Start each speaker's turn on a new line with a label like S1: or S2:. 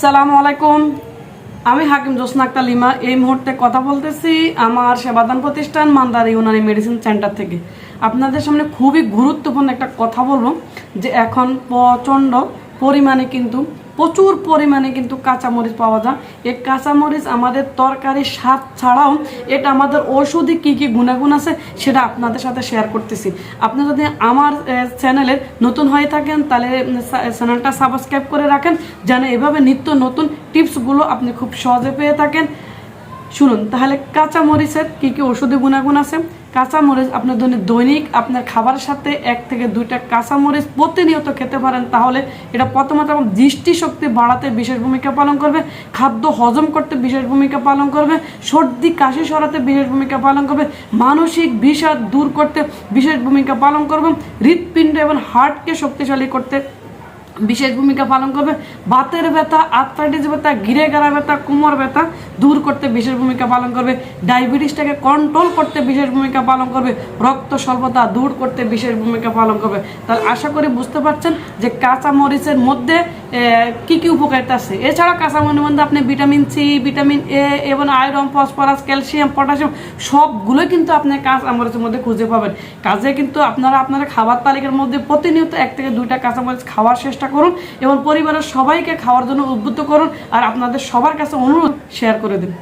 S1: সালাম আলাইকুম। আমি হাকিম জোসনা আক্তার লিমা এই মুহূর্তে কথা বলতেছি আমার সেবাদান প্রতিষ্ঠান মান্দার ইউনানি মেডিসিন সেন্টার থেকে। আপনাদের সামনে খুবই গুরুত্বপূর্ণ একটা কথা বলব যে এখন প্রচণ্ড পরিমাণে কিন্তু প্রচুর পরিমাণে কিন্তু কাঁচামরিচ পাওয়া যায়। এই কাঁচামরিচ আমাদের তরকারির স্বাদ ছাড়াও এটা আমাদের ঔষধি কী কী গুণাগুণ আছে সেটা আপনাদের সাথে শেয়ার করতেছি। আপনি যদি আমার চ্যানেলে নতুন হয়ে থাকেন, তাহলে চ্যানেলটা সাবস্ক্রাইব করে রাখেন। যেন এভাবে নিত্য নতুন টিপসগুলো আপনি খুব সহজে পেয়ে থাকেন। শুনুন, তাহলে কাঁচা মরিচের কী কী ওষুধি গুণাগুণ আছে? কাঁচা মরিচ আপনার দৈনিক দৈনিক আপনার খাবারের সাথে এক থেকে দুইটা কাঁচা মরিচ প্রতিনিয়ত খেতে পারেন, তাহলে এটা প্রথমত আমার দৃষ্টিশক্তি বাড়াতে বিশেষ ভূমিকা পালন করবে, খাদ্য হজম করতে বিশেষ ভূমিকা পালন করবে, সর্দি, কাশি সরাতে বিশেষ ভূমিকা পালন করবে, মানসিক বিষাদ দূর করতে বিশেষ ভূমিকা পালন করবে, হৃৎপিণ্ড এবং হার্টকে শক্তিশালী করতে বিশেষ ভূমিকা পালন করবে। বাতের ব্যথা, আর্থ্রাইটিস ব্যথা গিরে গাড়া ব্যথা, কোমর ব্যথা দূর করতে বিশেষ ভূমিকা পালন করবে। ডায়াবেটিসটাকে কন্ট্রোল করতে বিশেষ ভূমিকা পালন করবে। রক্ত স্বল্পতা দূর করতে বিশেষ ভূমিকা পালন করবে। তাহলে আশা করি বুঝতে পারছেন যে কাঁচা মরিচের মধ্যে কি কি উপকারিতা আছে? এছাড়া কাঁচা মরিচের মধ্যে আপনি ভিটামিন সি, ভিটামিন এ, এবং আয়রন, ফসফরাস, ক্যালসিয়াম, পটাশিয়াম সবগুলো কিন্তু আপনি কাঁচামরিচের মধ্যে খুঁজে পাবেন। কাজে কিন্তু আপনারা আপনারা খাবার তালিকার মধ্যে প্রতিনিয়ত এক থেকে দুইটা কাঁচামরিচ খাওয়ার চেষ্টা করুন এবং পরিবারের সবাইকে খাওয়ার জন্য উদ্বুদ্ধ করুন, আর আপনাদের সবার কাছে অনুরোধ শেয়ার করে দিন।